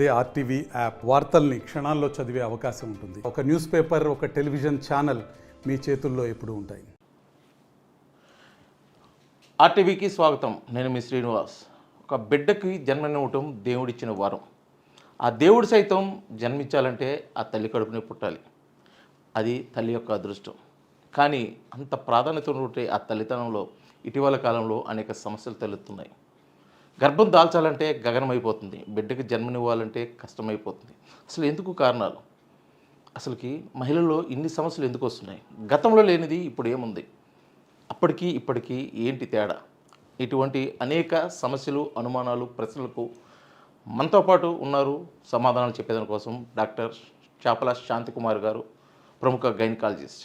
అదే RTV app వార్తల్ని క్షణాల్లో చదివే అవకాశం ఉంటుంది. ఒక న్యూస్ పేపర్ ఒక టెలివిజన్ ఛానల్ మీ చేతుల్లో ఎప్పుడు ఉంటాయి. ఆర్టీవీకి స్వాగతం. నేను మీ శ్రీనివాస్. ఒక బిడ్డకి జన్మనివ్వటం దేవుడిచ్చిన వరం. ఆ దేవుడు సైతం జన్మించాలంటే ఆ తల్లి కడుపునే పుట్టాలి. అది తల్లి యొక్క అదృష్టం. కానీ అంత ప్రాధాన్యత ఉంటే ఆ తల్లితనంలో ఇటీవల కాలంలో అనేక సమస్యలు తలెత్తున్నాయి. గర్భం దాల్చాలంటే గగనమైపోతుంది బిడ్డకి జన్మనివ్వాలంటే కష్టమైపోతుంది. అసలు ఎందుకు కారణాలు? అసలుకి మహిళల్లో ఇన్ని సమస్యలు ఎందుకు వస్తున్నాయి? గతంలో లేనిది ఇప్పుడు ఏముంది? అప్పటికి ఇప్పటికీ ఏంటి తేడా? ఇటువంటి అనేక సమస్యలు అనుమానాలు ప్రశ్నలకు మనతో పాటు ఉన్నారు. సమాధానాలు చెప్పేదాని కోసం డాక్టర్ చాపల శాంతికుమార్ గారు ప్రముఖ గైనకాలజిస్ట్.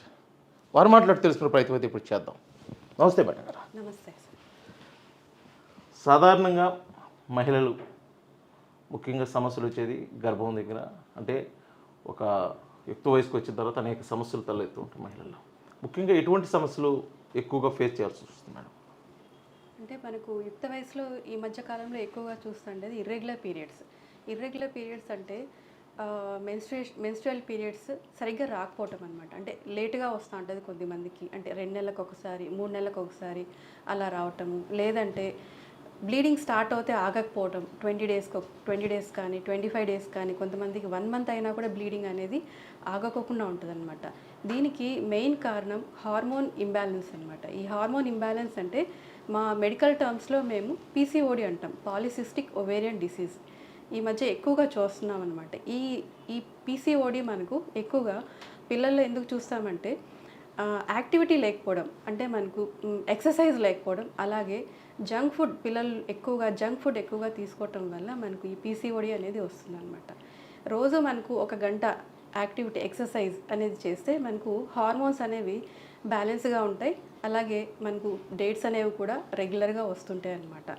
వారు మాట్లాడి తెలుసుకునే ప్రయత్నం అయితే ఇప్పుడు చేద్దాం. నమస్తే మేడం గారు. నమస్తే. సాధారణంగా మహిళలు ముఖ్యంగా సమస్యలు వచ్చేది గర్భం దగ్గర. అంటే ఒక యుక్త వయసుకు వచ్చిన తర్వాత అనేక సమస్యలు తలెత్తు ఉంటాయి మహిళల్లో. ముఖ్యంగా ఎటువంటి సమస్యలు ఎక్కువగా ఫేస్ చేయాల్సి వస్తుంది మేడం? అంటే మనకు యుక్త వయసులో ఈ మధ్య కాలంలో ఎక్కువగా చూస్తుండేది ఇర్రెగ్యులర్ పీరియడ్స్ ఇర్రెగ్యులర్ పీరియడ్స్ అంటే మెన్స్ట్రేషన్ మెన్స్ట్రల్ పీరియడ్స్ సరిగ్గా రాకపోవటం అనమాట అంటే లేటుగా వస్తూ ఉంటుంది కొద్దిమందికి అంటే రెండు నెలలకు ఒకసారి మూడు నెలలకు ఒకసారి అలా రావటము. లేదంటే బ్లీడింగ్ స్టార్ట్ అవుతే ఆగకపోవడం ట్వంటీ డేస్కి ట్వంటీ డేస్ కానీ ట్వంటీ ఫైవ్ డేస్ కానీ కొంతమందికి వన్ మంత్ అయినా కూడా బ్లీడింగ్ అనేది ఆగకోకుండా ఉంటుందన్నమాట. దీనికి మెయిన్ కారణం హార్మోన్ ఇంబ్యాలెన్స్ అనమాట ఈ హార్మోన్ ఇంబ్యాలెన్స్ అంటే మా మెడికల్ టర్మ్స్లో మేము పీసీఓడి అంటాం పాలిసిస్టిక్ ఒవేరియన్ డిసీజ్. ఈ మధ్య ఎక్కువగా చూస్తున్నాం అనమాట ఈ ఈ పీసీఓడి మనకు ఎక్కువగా పిల్లల్లో ఎందుకు చూస్తామంటే యాక్టివిటీ లేకపోవడం అంటే మనకు ఎక్సర్సైజ్ లేకపోవడం అలాగే జంక్ ఫుడ్ పిల్లలు ఎక్కువగా జంక్ ఫుడ్ ఎక్కువగా తీసుకోవటం వల్ల మనకు ఈ పీసీఓడి అనేది వస్తుందన్నమాట. రోజు మనకు ఒక గంట యాక్టివిటీ ఎక్సర్సైజ్ అనేది చేస్తే మనకు హార్మోన్స్ అనేవి బ్యాలెన్స్గా ఉంటాయి అలాగే మనకు డేట్స్ అనేవి కూడా రెగ్యులర్గా వస్తుంటాయి అన్నమాట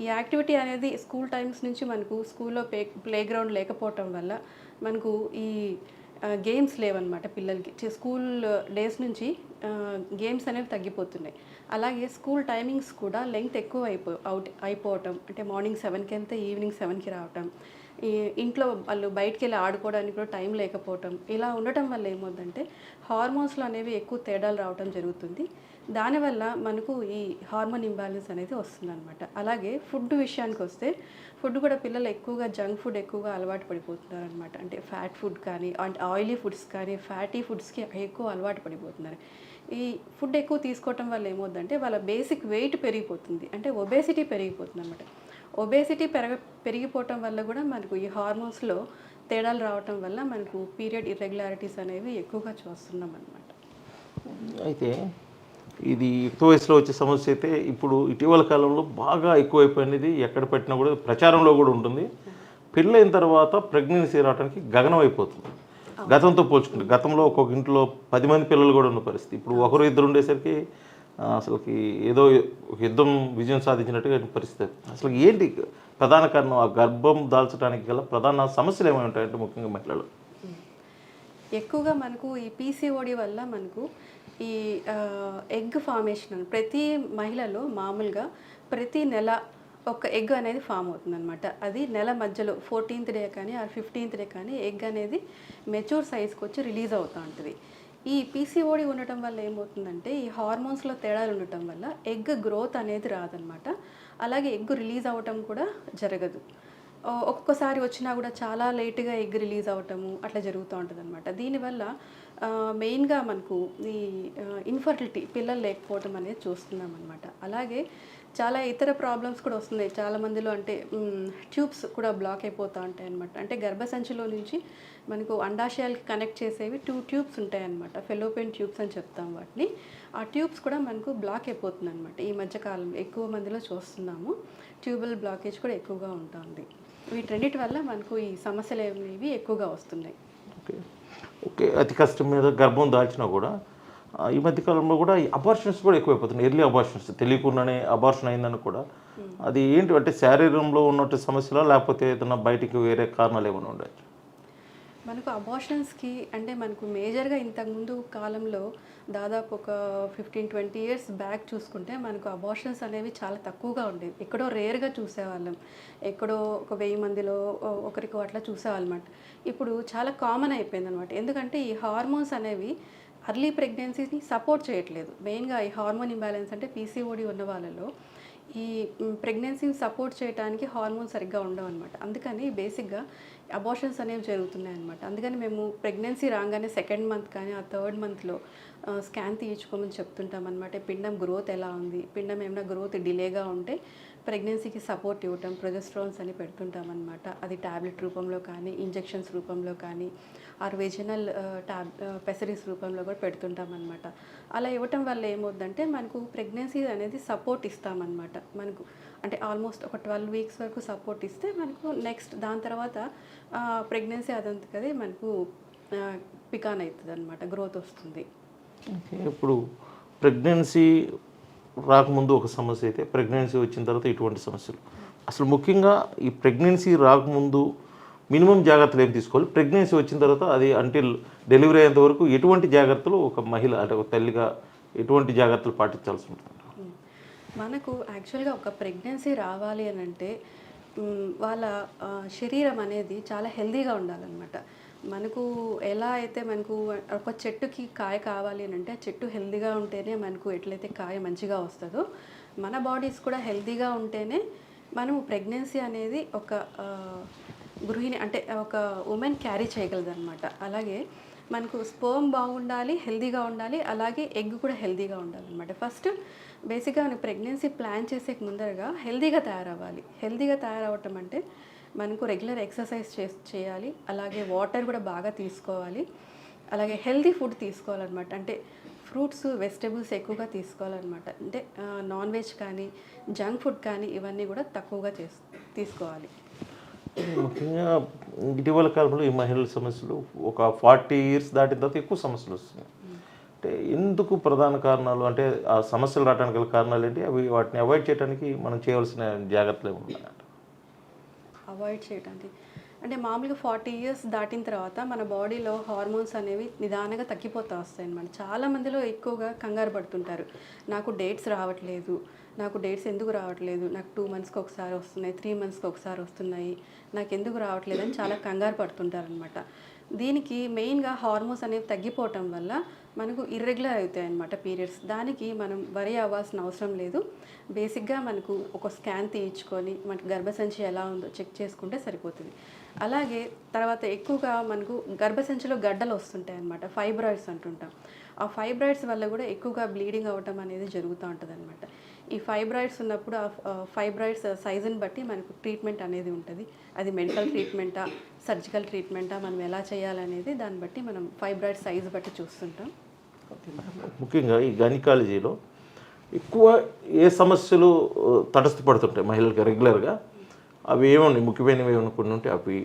ఈ యాక్టివిటీ అనేది స్కూల్ టైమ్స్ నుంచి మనకు స్కూల్లో ప్లే ప్లే గ్రౌండ్ లేకపోవటం వల్ల మనకు ఈ గేమ్స్ లేవన్నమాట పిల్లలకి. స్కూల్ డేస్ నుంచి గేమ్స్ అనేవి తగ్గిపోతున్నాయి. అలాగే స్కూల్ టైమింగ్స్ కూడా లెంగ్త్ ఎక్కువ అయిపో అవుట్ అయిపోవటం అంటే మార్నింగ్ సెవెన్కి వెళ్తే ఈవినింగ్ సెవెన్కి రావటం ఈ ఇంట్లో వాళ్ళు బయటికి వెళ్ళి ఆడుకోవడానికి కూడా టైం లేకపోవటం ఇలా ఉండటం వల్ల ఏమవుతుందంటే హార్మోన్స్లు అనేవి ఎక్కువ తేడాలు రావటం జరుగుతుంది. దానివల్ల మనకు ఈ హార్మోన్ ఇంబ్యాలెన్స్ అనేది వస్తుందన్నమాట. అలాగే ఫుడ్ విషయానికి వస్తే ఫుడ్ కూడా పిల్లలు ఎక్కువగా జంక్ ఫుడ్ ఎక్కువగా అలవాటు పడిపోతున్నారు అనమాట అంటే ఫ్యాట్ ఫుడ్ కానీ అంటే ఆయిలీ ఫుడ్స్ కానీ ఫ్యాటీ ఫుడ్స్కి ఎక్కువ అలవాటు పడిపోతున్నారు. ఈ ఫుడ్ ఎక్కువ తీసుకోవటం వల్ల ఏమవుతుందంటే వాళ్ళ బేసిక్ వెయిట్ పెరిగిపోతుంది. అంటే ఒబేసిటీ పెరిగిపోతుంది అనమాట ఒబేసిటీ పెరగ పెరిగిపోవటం వల్ల కూడా మనకు ఈ హార్మోన్స్లో తేడాలు రావటం వల్ల మనకు పీరియడ్ ఇర్రెగ్యులారిటీస్ అనేవి ఎక్కువగా చూస్తున్నాం అనమాట అయితే ఇది ఎక్కువ వయసులో వచ్చే సమస్య అయితే ఇప్పుడు ఇటీవల కాలంలో బాగా ఎక్కువైపోయినది ఎక్కడ పెట్టినా కూడా ప్రచారంలో కూడా ఉంటుంది. పెళ్ళైన తర్వాత ప్రెగ్నెన్సీ రావడానికి గగనం అయిపోతుంది. గతంతో పోల్చుకుంటే గతంలో ఒక్కొక్క ఇంట్లో పది మంది పిల్లలు కూడా ఉన్న పరిస్థితి. ఇప్పుడు ఒకరు ఇద్దరు ఉండేసరికి అసలుకి ఏదో యుద్ధం విజయం సాధించినట్టుగా పరిస్థితి అసలు ఏంటి ప్రధాన కారణం? ఆ గర్భం దాల్చడానికి గల ప్రధాన సమస్యలు ఏమైనా ఉంటాయంటే ముఖ్యంగా మహిళలు. ఎక్కువగా మనకు ఈ పీసీఓడి వల్ల మనకు ఈ ఎగ్ ఫార్మేషన్ ప్రతి మహిళలో మామూలుగా ప్రతి నెల ఒక ఎగ్ అనేది ఫామ్ అవుతుందన్నమాట. అది నెల మధ్యలో ఫోర్టీన్త్ డే కానీ ఆ ఫిఫ్టీన్త్ డే కానీ ఎగ్ అనేది మెచ్యూర్ సైజ్కి వచ్చి రిలీజ్ అవుతూ ఉంటుంది. ఈ పీసీఓడి ఉండటం వల్ల ఏమవుతుందంటే ఈ హార్మోన్స్లో తేడాలు ఉండటం వల్ల ఎగ్ గ్రోత్ అనేది రాదనమాట అలాగే ఎగ్ రిలీజ్ అవ్వటం కూడా జరగదు. ఒక్కొక్కసారి వచ్చినా కూడా చాలా లేట్గా ఎగ్ రిలీజ్ అవ్వటము అట్లా జరుగుతూ ఉంటుంది అనమాట దీనివల్ల మెయిన్గా మనకు ఈ ఇన్ఫర్టిలిటీ పిల్లలు లేకపోవటం అనేది చూస్తున్నాం అనమాట అలాగే చాలా ఇతర ప్రాబ్లమ్స్ కూడా వస్తున్నాయి. చాలా మందిలో అంటే ట్యూబ్స్ కూడా బ్లాక్ అయిపోతూ ఉంటాయి అనమాట అంటే గర్భసంచిలో నుంచి మనకు అండాశయాలకి కనెక్ట్ చేసేవి టూ ట్యూబ్స్ ఉంటాయి అనమాట ఫెలోపెన్ ట్యూబ్స్ అని చెప్తాం వాటిని. ఆ ట్యూబ్స్ కూడా మనకు బ్లాక్ అయిపోతుంది అనమాట ఈ మధ్యకాలంలో ఎక్కువ మందిలో చూస్తున్నాము. ట్యూబల్ బ్లాకేజ్ కూడా ఎక్కువగా ఉంటుంది. వీటన్నిటి వల్ల మనకు ఈ సమస్యలు అనేవి ఎక్కువగా వస్తున్నాయి. ఓకే. ఓకే అతి కష్టం మీద గర్భం దాల్చినా కూడా ఈ మధ్య కాలంలో కూడా ఈ అబార్షన్స్ కూడా ఎక్కువైపోతున్నాయి. ఎర్లీ అబార్షన్స్ తెలియకుండానే అబార్షన్ అయిందని కూడా. అది ఏంటి అంటే శారీరంలో ఉన్నట్టు సమస్యలా లేకపోతే ఏదైనా బయటికి వేరే కారణాలు ఏమైనా ఉండొచ్చు? మనకు అబార్షన్స్కి అంటే మనకు మేజర్గా ఇంతకుముందు కాలంలో దాదాపు ఒక ఫిఫ్టీన్ ట్వంటీ ఇయర్స్ బ్యాక్ చూసుకుంటే మనకు అబార్షన్స్ అనేవి చాలా తక్కువగా ఉండేవి. ఎక్కడో రేర్గా చూసేవాళ్ళం. ఎక్కడో ఒక వెయ్యి మందిలో ఒకరికి అట్లా చూసేవాళ్ళమాట. ఇప్పుడు చాలా కామన్ అయిపోయింది అనమాట ఎందుకంటే ఈ హార్మోన్స్ అనేవి అర్లీ ప్రెగ్నెన్సీని సపోర్ట్ చేయట్లేదు. మెయిన్గా ఈ హార్మోన్ ఇంబ్యాలెన్స్ అంటే పీసీఓడి ఉన్న వాళ్ళలో ఈ ప్రెగ్నెన్సీని సపోర్ట్ చేయడానికి హార్మోన్స్ సరిగ్గా ఉండవు అనమాట అందుకని బేసిక్గా అబార్షన్స్ అనేవి జరుగుతున్నాయి అనమాట అందుకని మేము ప్రెగ్నెన్సీ రాగానే సెకండ్ మంత్ కానీ ఆ థర్డ్ మంత్లో స్కాన్ తీయించుకోమని చెప్తుంటాం అనమాట పిండం గ్రోత్ ఎలా ఉంది? పిండం ఏమైనా గ్రోత్ డిలేగా ఉంటే ప్రెగ్నెన్సీకి సపోర్ట్ ఇవ్వటం ప్రొజెస్ట్రాన్స్ అని పెడుతుంటాం అనమాట అది ట్యాబ్లెట్ రూపంలో కానీ ఇంజెక్షన్స్ రూపంలో కానీ ఆర్ వెజినల్ ట్యాబ్ పెసరీస్ రూపంలో కూడా పెడుతుంటాం అనమాట అలా ఇవ్వటం వల్ల ఏమవుద్దంటే మనకు ప్రెగ్నెన్సీ అనేది సపోర్ట్ ఇస్తామన్నమాట. మనకు అంటే ఆల్మోస్ట్ ఒక ట్వెల్వ్ వీక్స్ వరకు సపోర్ట్ ఇస్తే మనకు నెక్స్ట్ దాని తర్వాత ప్రెగ్నెన్సీ అదంతకది మనకు పికాన్ అవుతుంది అనమాట గ్రోత్ వస్తుంది. ఇప్పుడు ప్రెగ్నెన్సీ రాకముందు ఒక సమస్య అయితే ప్రెగ్నెన్సీ వచ్చిన తర్వాత ఇటువంటి సమస్యలు. అసలు ముఖ్యంగా ఈ ప్రెగ్నెన్సీ రాకముందు మినిమం జాగ్రత్తలు ఏం తీసుకోవాలి? ప్రెగ్నెన్సీ వచ్చిన తర్వాత అది అంటిల్ డెలివరీ అయ్యేంత వరకు ఎటువంటి జాగ్రత్తలు ఒక మహిళ అంటే ఒక తల్లిగా ఎటువంటి జాగ్రత్తలు పాటించాల్సి ఉంటుంది? మనకు యాక్చువల్గా ఒక ప్రెగ్నెన్సీ రావాలి అని అంటే వాళ్ళ శరీరం అనేది చాలా హెల్దీగా ఉండాలన్నమాట. మనకు ఎలా అయితే మనకు ఒక చెట్టుకి కాయ కావాలి అని అంటే ఆ చెట్టు హెల్దీగా ఉంటేనే మనకు ఎట్లయితే కాయ మంచిగా వస్తుందో మన బాడీస్ కూడా హెల్దీగా ఉంటేనే మనము ప్రెగ్నెన్సీ అనేది ఒక గృహిణి అంటే ఒక ఉమెన్ క్యారీ చేయగలదనమాట అలాగే మనకు స్పోమ్ బాగుండాలి హెల్దీగా ఉండాలి అలాగే ఎగ్ కూడా హెల్దీగా ఉండాలన్నమాట. ఫస్ట్ బేసిక్గా మనకి ప్రెగ్నెన్సీ ప్లాన్ చేసే ముందరగా హెల్దీగా తయారవ్వాలి. హెల్దీగా తయారవటం అంటే మనకు రెగ్యులర్ ఎక్సర్సైజ్ చే చేయాలి. అలాగే వాటర్ కూడా బాగా తీసుకోవాలి. అలాగే హెల్తీ ఫుడ్ తీసుకోవాలన్నమాట. అంటే ఫ్రూట్స్ వెజిటేబుల్స్ ఎక్కువగా తీసుకోవాలన్నమాట. అంటే నాన్ వెజ్ కానీ జంక్ ఫుడ్ కానీ ఇవన్నీ కూడా తక్కువగా చే తీసుకోవాలి. ముఖ్యంగా ఇటీవల కాలంలో ఈ మహిళల సమస్యలు ఒక ఫార్టీ ఇయర్స్ దాటిన తర్వాత ఎక్కువ సమస్యలు వస్తున్నాయి. అంటే ఎందుకు ప్రధాన కారణాలు? అంటే ఆ సమస్యలు రావడానికి గల కారణాలు ఏంటి? అవి వాటిని అవాయిడ్ చేయడానికి మనం చేయవలసిన జాగ్రత్తలు ఏమి అవాయిడ్ చేయడానికి అంటే మామూలుగా ఫార్టీ ఇయర్స్ దాటిన తర్వాత మన బాడీలో హార్మోన్స్ అనేవి నిదానంగా తగ్గిపోతూ వస్తాయి అన్నమాట చాలా మందిలో ఎక్కువగా కంగారు పడుతుంటారు. నాకు డేట్స్ రావట్లేదు నాకు డేట్స్ ఎందుకు రావట్లేదు నాకు టూ మంత్స్కి ఒకసారి వస్తున్నాయి త్రీ మంత్స్కి ఒకసారి వస్తున్నాయి నాకు ఎందుకు రావట్లేదు అని చాలా కంగారు పడుతుంటారు అనమాట దీనికి మెయిన్గా హార్మోన్స్ అనేవి తగ్గిపోవటం వల్ల మనకు ఇర్రెగ్యులర్ అవుతాయి అన్నమాట పీరియడ్స్ దానికి మనం వరి అవ్వాల్సిన అవసరం లేదు. బేసిక్గా మనకు ఒక స్కాన్ తీయించుకొని మనకు గర్భసంచి ఎలా ఉందో చెక్ చేసుకుంటే సరిపోతుంది. అలాగే తర్వాత ఎక్కువగా మనకు గర్భసంచిలో గడ్డలు వస్తుంటాయి అన్నమాట ఫైబ్రాయిడ్స్ అంటుంటాం. ఆ ఫైబ్రాయిడ్స్ వల్ల కూడా ఎక్కువగా బ్లీడింగ్ అవ్వటం అనేది జరుగుతూ ఉంటుంది అనమాట ఈ ఫైబ్రాయిడ్స్ ఉన్నప్పుడు ఆ ఫైబ్రాయిడ్స్ సైజుని బట్టి మనకు ట్రీట్మెంట్ అనేది ఉంటుంది. అది మెడికల్ ట్రీట్మెంటా సర్జికల్ ట్రీట్మెంటా మనం ఎలా చేయాలనేది దాన్ని బట్టి మనం ఫైబ్రాయిడ్ సైజు బట్టి చూస్తుంటాం. ముఖ్యంగా ఈ గైనికాలజీలో ఎక్కువ ఏ సమస్యలు తటస్థపడుతుంటాయి మహిళలకు రెగ్యులర్గా? అవి ఏమన్నా ముఖ్యమైనవి ఏమైనా కొన్ని ఉంటే అవి.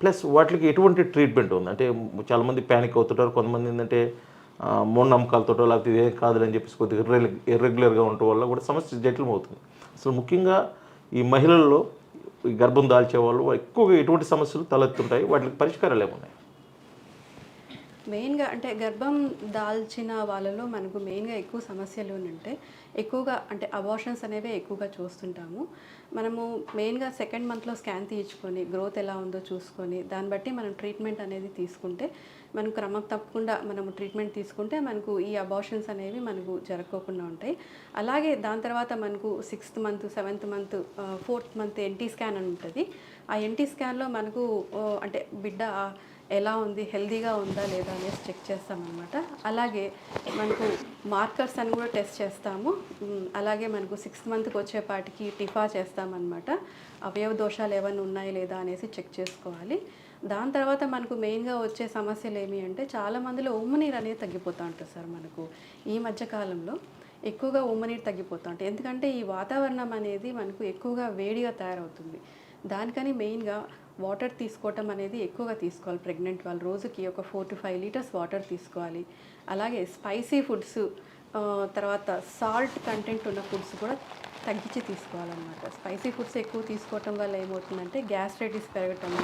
ప్లస్ వాటికి ఎటువంటి ట్రీట్మెంట్ ఉంది? అంటే చాలామంది ప్యానిక్ అవుతుంటారు. కొంతమంది ఏంటంటే ఆ, మూఢనమ్మకాలతో లేకపోతే ఇదేం కాదులని చెప్పేసి కొద్దిగా ఇర్రెగ్యులర్గా ఉండటం వల్ల కూడా సమస్య జటిలం అవుతుంది అసలు ముఖ్యంగా ఈ మహిళల్లో ఈ గర్భం దాల్చే వాళ్ళు ఎక్కువగా ఎటువంటి సమస్యలు తలెత్తుంటాయి? వాటికి పరిష్కారాలు ఏమున్నాయి? మెయిన్గా అంటే గర్భం దాల్చిన వాళ్ళలో మనకు మెయిన్గా ఎక్కువ సమస్యలు అంటే ఎక్కువగా అంటే అబార్షన్స్ అనేవి ఎక్కువగా చూస్తుంటాము. మనము మెయిన్గా సెకండ్ మంత్లో స్కాన్ తీయించుకొని గ్రోత్ ఎలా ఉందో చూసుకొని దాన్ని బట్టి మనం ట్రీట్మెంట్ అనేది తీసుకుంటే మనం క్రమం తప్పకుండా మనము ట్రీట్మెంట్ తీసుకుంటే మనకు ఈ అబార్షన్స్ అనేవి మనకు జరగకోకుండా ఉంటాయి. అలాగే దాని తర్వాత మనకు sixth month seventh month fourth month NT scan అని ఉంటుంది. ఆ ఎన్టీ స్కాన్లో మనకు అంటే బిడ్డ ఎలా ఉంది హెల్దీగా ఉందా లేదా అనేసి చెక్ చేస్తామన్నమాట. అలాగే మనకు మార్కర్స్ అని కూడా టెస్ట్ చేస్తాము. అలాగే మనకు సిక్స్త్ మంత్కి వచ్చేపాటికి టిఫా చేస్తామన్నమాట. అవయవ దోషాలు ఏమైనా ఉన్నాయి లేదా అనేసి చెక్ చేసుకోవాలి. దాని తర్వాత మనకు మెయిన్గా వచ్చే సమస్యలు ఏమి అంటే చాలా మందిలో ఉమ్మునీరు అనేది తగ్గిపోతూ ఉంటుంది సార్ మనకు. ఈ మధ్య కాలంలో ఎక్కువగా ఉమ్మనీరు తగ్గిపోతూ ఉంటాయి ఎందుకంటే ఈ వాతావరణం అనేది మనకు ఎక్కువగా వేడిగా తయారవుతుంది. దానికని మెయిన్గా వాటర్ తీసుకోవటం అనేది ఎక్కువగా తీసుకోవాలి ప్రెగ్నెంట్ వాళ్ళు. రోజుకి ఒక four to five litres water తీసుకోవాలి. అలాగే స్పైసీ ఫుడ్స్ తర్వాత సాల్ట్ కంటెంట్ ఉన్న ఫుడ్స్ కూడా తగ్గించి తీసుకోవాలన్నమాట. స్పైసీ ఫుడ్స్ ఎక్కువ తీసుకోవటం వల్ల ఏమవుతుందంటే గ్యాస్ట్రైటిస్ పెరగటము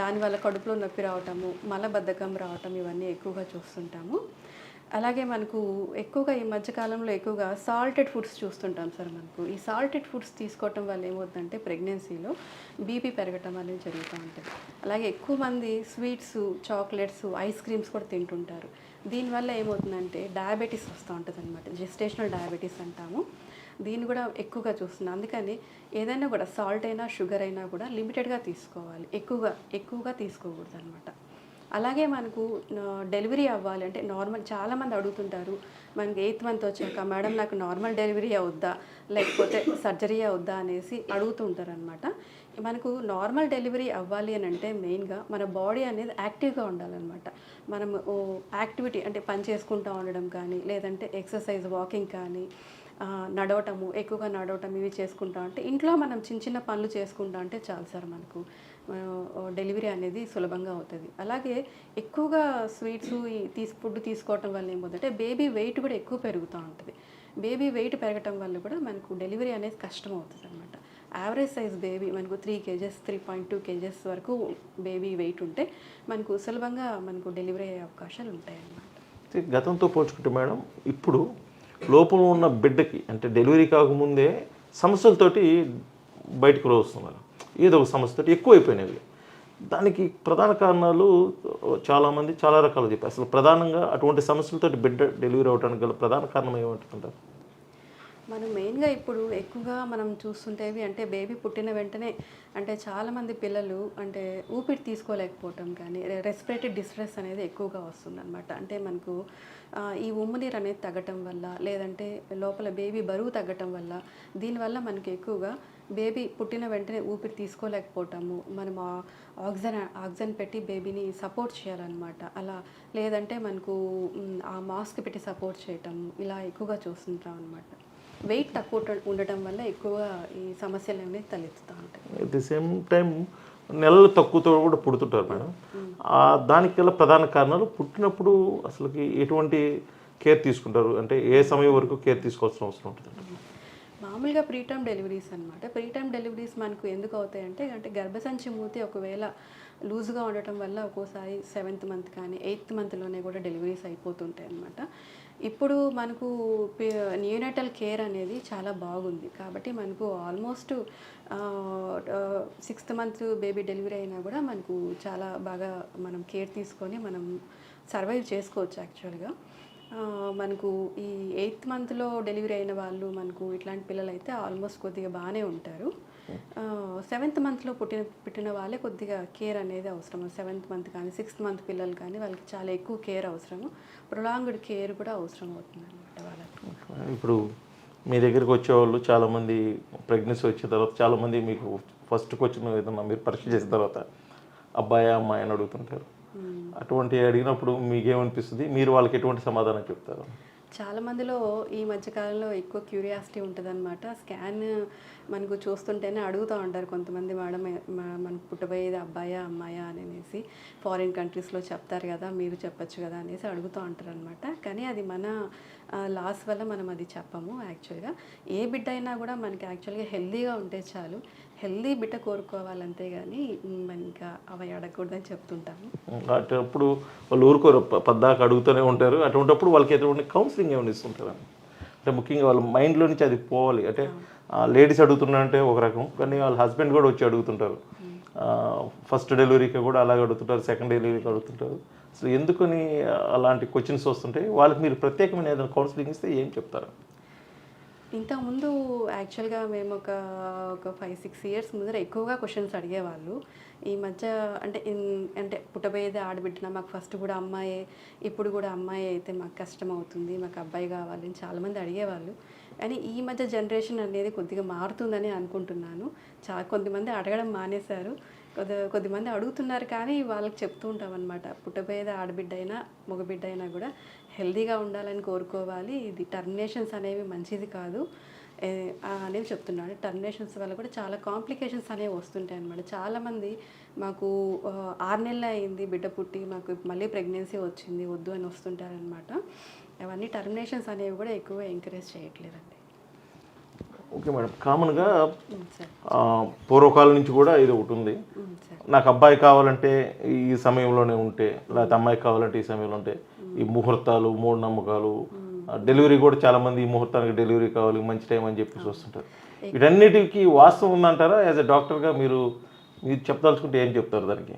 దానివల్ల కడుపులో నొప్పి రావటము మలబద్ధకం రావటం ఇవన్నీ ఎక్కువగా చూస్తుంటాము. అలాగే మనకు ఎక్కువగా ఈ మధ్యకాలంలో ఎక్కువగా సాల్టెడ్ ఫుడ్స్ చూస్తుంటాం సార్ మనకు. ఈ సాల్టెడ్ ఫుడ్స్ తీసుకోవటం వల్ల ఏమవుతుందంటే ప్రెగ్నెన్సీలో బీపీ పెరగటం అనేది జరుగుతూ ఉంటుంది. అలాగే ఎక్కువ మంది స్వీట్స్ చాక్లెట్స్ ఐస్ క్రీమ్స్ కూడా తింటుంటారు. దీనివల్ల ఏమవుతుందంటే డయాబెటీస్ వస్తూ ఉంటుంది అనమాట జెస్టేషనల్ డయాబెటీస్ అంటాము. దీన్ని కూడా ఎక్కువగా చూస్తున్నాం. అందుకని ఏదైనా కూడా సాల్ట్ అయినా షుగర్ అయినా కూడా లిమిటెడ్గా తీసుకోవాలి. ఎక్కువగా ఎక్కువగా తీసుకోకూడదు అనమాట అలాగే మనకు డెలివరీ అవ్వాలి అంటే నార్మల్ చాలామంది అడుగుతుంటారు మనకి ఎయిత్ మంత్ వచ్చాక మేడం నాకు నార్మల్ డెలివరీ అవుద్దా? లేకపోతే సర్జరీ అవుద్దా? అనేసి అడుగుతూ ఉంటారనమాట మనకు నార్మల్ డెలివరీ అవ్వాలి అని అంటే మెయిన్గా మన బాడీ అనేది యాక్టివ్గా ఉండాలన్నమాట. మనం ఓ యాక్టివిటీ అంటే పని చేసుకుంటూ ఉండడం కానీ లేదంటే ఎక్సర్సైజ్ వాకింగ్ కానీ నడవటము ఎక్కువగా నడవటం ఇవి చేసుకుంటా అంటే ఇంట్లో మనం చిన్న చిన్న పనులు చేసుకుంటా అంటే చాలు సార్ మనకు. డెలివరీ అనేది సులభంగా అవుతుంది. అలాగే ఎక్కువగా స్వీట్స్ ఈ ఫుడ్ తీసుకోవటం వల్ల ఏమవుతుందంటే బేబీ వెయిట్ కూడా ఎక్కువ పెరుగుతూ ఉంటుంది. బేబీ వెయిట్ పెరగటం వల్ల కూడా మనకు డెలివరీ అనేది కష్టం అవుతుంది అనమాట యావరేజ్ సైజ్ బేబీ మనకు three kgs three point two kgs వరకు బేబీ వెయిట్ ఉంటే మనకు సులభంగా మనకు డెలివరీ అయ్యే అవకాశాలు ఉంటాయి అన్నమాట గతంతో పోల్చుకుంటే మేడం ఇప్పుడు లోపల ఉన్న బిడ్డకి అంటే డెలివరీ కాకముందే సమస్యలతోటి బయటకు వస్తున్నారు ఏదో ఒక సమస్యతో ఎక్కువైపోయినవి దానికి ప్రధాన కారణాలు చాలామంది చాలా రకాలు చెప్పారు. అసలు ప్రధానంగా అటువంటి సమస్యలతో బిడ్డ డెలివరీ అవడానికి గల ప్రధాన కారణం ఏమంటుంటారు మనం మెయిన్గా ఇప్పుడు ఎక్కువగా మనం చూస్తుంటేవి అంటే బేబీ పుట్టిన వెంటనే అంటే చాలామంది పిల్లలు అంటే ఊపిరి తీసుకోలేకపోవటం కానీ రెస్పిరేటరీ డిస్ట్రెస్ అనేది ఎక్కువగా వస్తుందన్నమాట. అంటే మనకు ఈ ఉమ్ము నీరు అనేది తగ్గటం వల్ల లేదంటే లోపల బేబీ బరువు తగ్గటం వల్ల దీనివల్ల మనకి ఎక్కువగా బేబీ పుట్టిన వెంటనే ఊపిరి తీసుకోలేకపోవటము మనం ఆక్సిజన్ ఆక్సిజన్ పెట్టి బేబీని సపోర్ట్ చేయాలన్నమాట. అలా లేదంటే మనకు ఆ మాస్క్ పెట్టి సపోర్ట్ చేయటం ఇలా ఎక్కువగా చూస్తుంటాం అనమాట వెయిట్ తక్కువ ఉండ- ఉండటం వల్ల ఎక్కువగా ఈ సమస్యలు అనేవి తలెత్తుతూ ఉంటాయి. అట్ ది సేమ్ టైం నెలలు తక్కువతో కూడా పుడుతుంటారు మేడం. ఆ దానికి గల ప్రధాన కారణాలు పుట్టినప్పుడు అసలుకి ఎటువంటి కేర్ తీసుకుంటారు? అంటే ఏ సమయం వరకు కేర్ తీసుకోవాల్సిన అవసరం ఉంటుంది మామూలుగా ప్రీటర్మ్ డెలివరీస్ అనమాట ప్రీటర్మ్ డెలివరీస్ మనకు ఎందుకు అవుతాయంటే అంటే గర్భసంచి మూతి ఒకవేళ లూజ్గా ఉండటం వల్ల ఒక్కోసారి సెవెంత్ మంత్ కానీ ఎయిత్ మంత్లోనే కూడా డెలివరీస్ అయిపోతుంటాయి అనమాట ఇప్పుడు మనకు న్యూనటల్ కేర్ అనేది చాలా బాగుంది. కాబట్టి మనకు almost sixth month baby delivery అయినా కూడా మనకు చాలా బాగా మనం కేర్ తీసుకొని మనం సర్వైవ్ చేసుకోవచ్చు యాక్చువల్గా. మనకు ఈ ఎయిత్ మంత్లో డెలివరీ అయిన వాళ్ళు మనకు ఇట్లాంటి పిల్లలు అయితే ఆల్మోస్ట్ కొద్దిగా బాగానే ఉంటారు. సెవెంత్ మంత్లో పుట్టిన పుట్టిన వాళ్ళే కొద్దిగా కేర్ అనేది అవసరం. సెవెంత్ మంత్ కానీ సిక్స్త్ మంత్ పిల్లలు కానీ వాళ్ళకి చాలా ఎక్కువ కేర్ అవసరము. ప్రొలాంగ్డ్ కేర్ కూడా అవసరం అవుతుంది అనమాట వాళ్ళకి. ఇప్పుడు మీ దగ్గరికి వచ్చేవాళ్ళు చాలామంది ప్రెగ్నెన్సీ వచ్చిన తర్వాత చాలామంది మీకు ఫస్ట్కి వచ్చిన ఏదన్నా మీరు పరీక్ష చేసిన తర్వాత అబ్బాయి అమ్మాయి అని అడుగుతుంటారు. అటువంటి అడిగినప్పుడు మీకేమనిపిస్తుంది? మీరు వాళ్ళకి ఎటువంటి సమాధానం చెప్తారు? చాలా మందిలో ఈ మధ్యకాలంలో ఎక్కువ క్యూరియాసిటీ ఉంటుందన్నమాట. స్కాన్ మనకు చూస్తుంటేనే అడుగుతూ ఉంటారు కొంతమంది మేడం మ- మనకు పుట్టబోయేది అబ్బాయా అమ్మాయా? అని అనేసి. ఫారిన్ కంట్రీస్లో చెప్తారు కదా మీరు చెప్పొచ్చు కదా అనేసి అడుగుతూ ఉంటారు అనమాట కానీ అది మన లాస్ వల్ల మనం అది చెప్పము యాక్చువల్గా ఏ బిడ్డ అయినా కూడా మనకి యాక్చువల్గా హెల్దీగా ఉంటే చాలు. హెల్దీ బిడ్డ కోరుకోవాలంతే కానీ ఇంకా అవి అడగకూడదని చెప్తుంటాము అప్పుడు వాళ్ళు ఊరుకోరు పద్దాక అడుగుతూనే ఉంటారు. అటువంటిప్పుడు వాళ్ళకి ఎటువంటి కౌన్సిలింగ్ ఏమైనా ఇస్తుంటారు? అంటే ముఖ్యంగా వాళ్ళ మైండ్లో నుంచి అది పోవాలి. అంటే లేడీస్ అడుగుతున్నారంటే ఒక రకం కానీ వాళ్ళ హస్బెండ్ కూడా వచ్చి అడుగుతుంటారు. ఫస్ట్ డెలివరీకి కూడా అలాగే అడుగుతుంటారు సెకండ్ డెలివరీకి అడుగుతుంటారు. సో ఎందుకని అలాంటి క్వశ్చన్స్ వస్తుంటాయి వాళ్ళకి మీరు ప్రత్యేకమైన ఏదైనా కౌన్సిలింగ్ ఇస్తే ఏం చెప్తారు? ఇంతకుముందు యాక్చువల్గా మేము ఒక ఒక ఫైవ్ సిక్స్ ఇయర్స్ ముందర ఎక్కువగా క్వశ్చన్స్ అడిగేవాళ్ళు. ఈ మధ్య అంటే ఇన్- అంటే పుట్టబోయేది ఆడబిడ్డన మాకు ఫస్ట్ కూడా అమ్మాయే ఇప్పుడు కూడా అమ్మాయి అయితే మాకు కష్టం అవుతుంది మాకు అబ్బాయి కావాలి అని చాలామంది అడిగేవాళ్ళు. కానీ ఈ మధ్య జనరేషన్ అనేది కొద్దిగా మారుతుందని అనుకుంటున్నాను. చా కొంతమంది అడగడం మానేశారు. కొద్ది కొద్దిమంది అడుగుతున్నారు కానీ వాళ్ళకి చెప్తూ ఉంటాం అనమాట పుట్టబోయేది ఆడబిడ్డ అయినా మగబిడ్డ అయినా కూడా హెల్దీగా ఉండాలని కోరుకోవాలి. ఇది టర్మినేషన్స్ అనేవి మంచిది కాదు. అనేవి చెప్తున్నాడు. టర్మినేషన్స్ వల్ల కూడా చాలా కాంప్లికేషన్స్ అనేవి వస్తుంటాయి అనమాట చాలామంది మాకు ఆరు నెలలు అయింది బిడ్డ పుట్టి మాకు మళ్ళీ ప్రెగ్నెన్సీ వచ్చింది వద్దు అని వస్తుంటారనమాట అవన్నీ టర్మినేషన్స్ అనేవి కూడా ఎక్కువ ఎంకరేజ్ చేయట్లేదండి. Okay madam. కామన్గా పూర్వకాలం నుంచి కూడా ఇది ఒకటి ఉంది. నాకు అబ్బాయి కావాలంటే ఈ సమయంలోనే ఉంటే లేకపోతే అమ్మాయి కావాలంటే ఈ సమయంలో ఉంటే ఈ ముహూర్తాలు మూఢనమ్మకాలు డెలివరీ కూడా చాలా మంది ఈ ముహూర్తానికి డెలివరీ కావాలి మంచి టైం అని చెప్పేసి వస్తుంటారు. వీటన్నిటికీ వాస్తవం ఉందంటారా? యాజ్ ఎ డాక్టర్గా మీరు మీరు చెప్పదలుచుకుంటే ఏం చెప్తారు దానికి?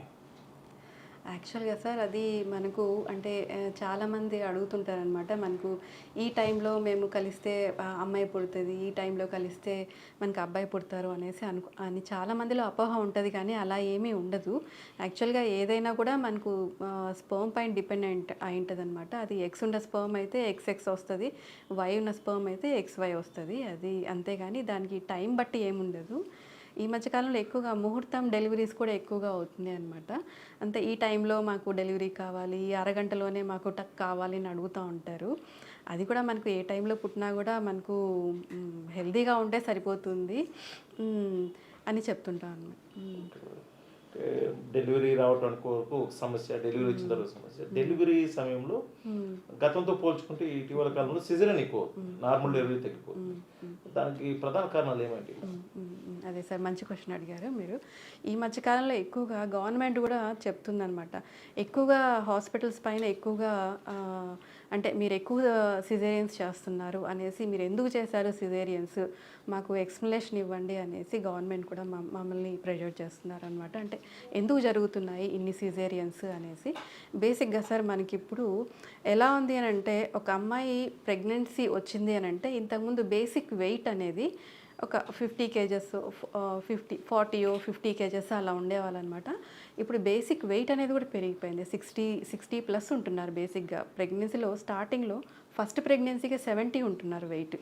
యాక్చువల్గా సార్ అది మనకు అంటే చాలామంది అడుగుతుంటారనమాట మనకు ఈ టైంలో మేము కలిస్తే అమ్మాయి పుడుతుంది ఈ టైంలో కలిస్తే మనకు అబ్బాయి పుడతారు అనేసి అను అని చాలా మందిలో అపోహ ఉంటుంది కానీ అలా ఏమీ ఉండదు. యాక్చువల్గా ఏదైనా కూడా మనకు స్పర్మ్ పైన డిపెండెంట్ అయి ఉంటుంది అనమాట అది ఎక్స్ ఉన్న స్పర్మ్ అయితే ఎక్స్ ఎక్స్ వస్తుంది వై ఉన్న స్పర్మ్ అయితే ఎక్స్ వై వస్తుంది అది అంతేగాని దానికి టైం బట్టి ఏముండదు. ఈ మధ్యకాలంలో ఎక్కువగా ముహూర్తం డెలివరీస్ కూడా ఎక్కువగా అవుతుంది అనమాట అంతే ఈ టైంలో మాకు డెలివరీ కావాలి ఈ అరగంటలోనే మాకు టక్ కావాలి అని అడుగుతూ ఉంటారు. అది కూడా మనకు ఏ టైంలో పుట్టినా కూడా మనకు మ్, హెల్తీగా ఉంటే సరిపోతుంది అని చెప్తుంటాను అనమాట డెలివరీ రావడానికి వరకు సమస్య డెలివరీ వచ్చిన తర్వాత సమస్య. డెలివరీ సమయంలో గతంతో పోల్చుకుంటే ఇటీవల కాలంలో సిజరన్ ఎక్కువ నార్మల్ డెలివరీ తగ్గిపోతుంది. దానికి ప్రధాన కారణాలు ఏమిటి. అదే సార్ మంచి క్వశ్చన్ అడిగారు మీరు. ఈ మధ్యకాలంలో ఎక్కువగా గవర్నమెంట్ కూడా చెప్తుందనమాట ఎక్కువగా హాస్పిటల్స్ పైన ఎక్కువగా అంటే మీరు ఎక్కువ సిజేరియన్స్ చేస్తున్నారు అనేసి మీరు ఎందుకు చేశారు సిజేరియన్స్ మాకు ఎక్స్ప్లెనేషన్ ఇవ్వండి అనేసి గవర్నమెంట్ కూడా మమ్- మమ్మల్ని ప్రెజర్ చేస్తున్నారు అనమాట అంటే ఎందుకు జరుగుతున్నాయి ఇన్ని సిజేరియన్స్ అనేసి. బేసిక్గా సార్ మనకి ఇప్పుడు ఎలా ఉంది అని అంటే ఒక అమ్మాయి ప్రెగ్నెన్సీ వచ్చింది అని అంటే ఇంతకుముందు బేసిక్ వెయిట్ అనేది ఒక ఫిఫ్టీ కేజెస్ ఫిఫ్టీ ఫార్టీయో ఫిఫ్టీ కేజెస్ అలా ఉండేవాళ్ళనమాట. ఇప్పుడు బేసిక్ వెయిట్ అనేది కూడా పెరిగిపోయింది. సిక్స్టీ సిక్స్టీ ప్లస్ ఉంటున్నారు బేసిక్గా. ప్రెగ్నెన్సీలో స్టార్టింగ్లో ఫస్ట్ ప్రెగ్నెన్సీకి సెవెంటీ ఉంటున్నారు వెయిట్.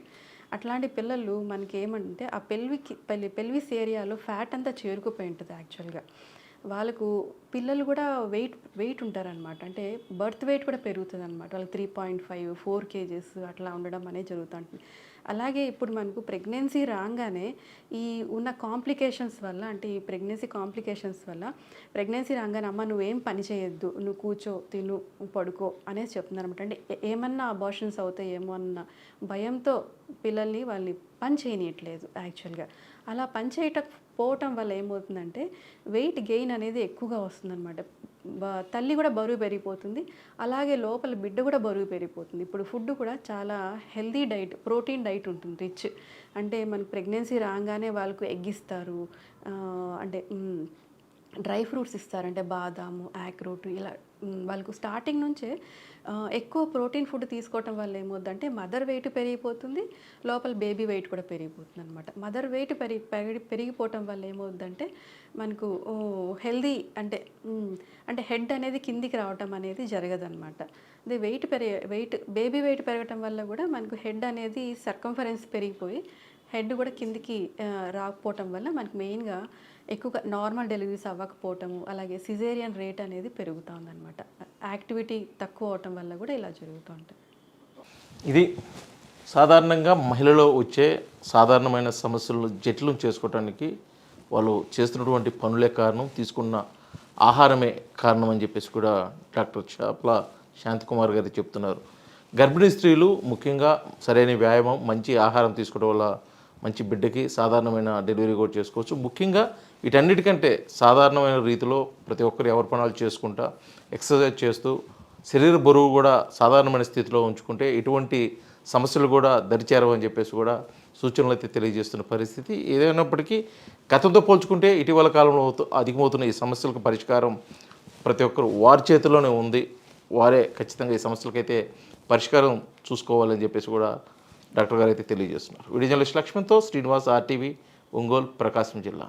అట్లాంటి పిల్లలు మనకి ఏమంటే ఆ పెల్వికి పెల్వి పెల్విస్ ఏరియాలో ఫ్యాట్ అంతా చేరుకుపోయి ఉంటుంది యాక్చువల్గా. వాళ్ళకు పిల్లలు కూడా వెయిట్ వెయిట్ ఉంటారనమాట. అంటే బర్త్ వెయిట్ కూడా పెరుగుతుంది అనమాట వాళ్ళకి three point five four KGs అట్లా ఉండడం అనేది జరుగుతూ ఉంటుంది అలాగే ఇప్పుడు మనకు ప్రెగ్నెన్సీ రాగానే ఈ ఉన్న కాంప్లికేషన్స్ వల్ల అంటే ఈ ప్రెగ్నెన్సీ కాంప్లికేషన్స్ వల్ల ప్రెగ్నెన్సీ రాగానే అమ్మ నువ్వేం పని చేయొద్దు నువ్వు కూర్చో తిను పడుకో అనేసి చెప్తున్నారు అనమాట అంటే ఏమన్నా అబార్షన్స్ అవుతాయేమో అన్న భయంతో పిల్లల్ని వాళ్ళని పని చేయనీయట్లేదు యాక్చువల్గా. అలా పని చేయటం పోవటం వల్ల ఏమవుతుందంటే వెయిట్ గెయిన్ అనేది ఎక్కువగా వస్తుందన్నమాట. తల్లి కూడా బరువు పెరిగిపోతుంది. అలాగే లోపల బిడ్డ కూడా బరువు పెరిగిపోతుంది. ఇప్పుడు ఫుడ్ కూడా చాలా హెల్దీ డైట్ ప్రోటీన్ డైట్ ఉంటుంది రిచ్. అంటే మనకు ప్రెగ్నెన్సీ రాగానే వాళ్ళకు ఎగ్గిస్తారు అంటే డ్రై ఫ్రూట్స్ ఇస్తారు. అంటే బాదాము యాక్రూట్ ఇలా వాళ్ళకు స్టార్టింగ్ నుంచే ఎక్కువ ప్రోటీన్ ఫుడ్ తీసుకోవటం వల్ల ఏమవుద్దంటే మదర్ వెయిట్ పెరిగిపోతుంది లోపల బేబీ వెయిట్ కూడా పెరిగిపోతుంది అనమాట మదర్ వెయిట్ పెరిగి పెరిగి పెరిగిపోవటం వల్ల ఏమవుద్దంటే మనకు హెల్దీ అంటే అంటే హెడ్ అనేది కిందికి రావటం అనేది జరగదనమాట అదే వెయిట్ పెరిగే వెయిట్ బేబీ వెయిట్ పెరగటం వల్ల కూడా మనకు హెడ్ అనేది సర్కంఫరెన్స్ పెరిగిపోయి హెడ్ కూడా కిందికి రాకపోవటం వల్ల మనకు మెయిన్గా ఎక్కువగా నార్మల్ డెలివరీస్ అవ్వకపోవటము అలాగే సిజేరియన్ రేట్ అనేది పెరుగుతూ ఉందన్నమాట యాక్టివిటీ తక్కువ అవటం వల్ల కూడా ఇలా జరుగుతూ ఉంటాయి ఇది సాధారణంగా మహిళలో వచ్చే సాధారణమైన సమస్యలను జటిలం చేసుకోవటానికి వాళ్ళు చేస్తున్నటువంటి పనులే కారణం తీసుకున్న ఆహారమే కారణం అని చెప్పేసి కూడా డాక్టర్ చాప్ల శాంతికుమార్ గారు చెప్తున్నారు. గర్భిణీ స్త్రీలు ముఖ్యంగా సరైన వ్యాయామం మంచి ఆహారం తీసుకోవడం వల్ల మంచి బిడ్డకి సాధారణమైన డెలివరీ కూడా చేసుకోవచ్చు. ముఖ్యంగా వీటన్నిటికంటే సాధారణమైన రీతిలో ప్రతి ఒక్కరు ఎవరి పనులు చేసుకుంటా ఎక్సర్సైజ్ చేస్తూ శరీర బరువు కూడా సాధారణమైన స్థితిలో ఉంచుకుంటే ఎటువంటి సమస్యలు కూడా దరిచేరవని చెప్పేసి కూడా సూచనలు అయితే తెలియజేస్తున్న పరిస్థితి. ఏదైనప్పటికీ గతంతో పోల్చుకుంటే ఇటీవల కాలంలో అధికమవుతున్న ఈ సమస్యలకు పరిష్కారం ప్రతి ఒక్కరు వారి చేతిలోనే ఉంది. వారే ఖచ్చితంగా ఈ సమస్యలకైతే పరిష్కారం చూసుకోవాలని చెప్పేసి కూడా డాక్టర్ గారు అయితే తెలియజేస్తున్నారు. వీడియో జర్నలిస్ట్ లక్ష్మణ్తో శ్రీనివాస్ ఆర్టీవీ ఒంగోలు ప్రకాశం జిల్లా.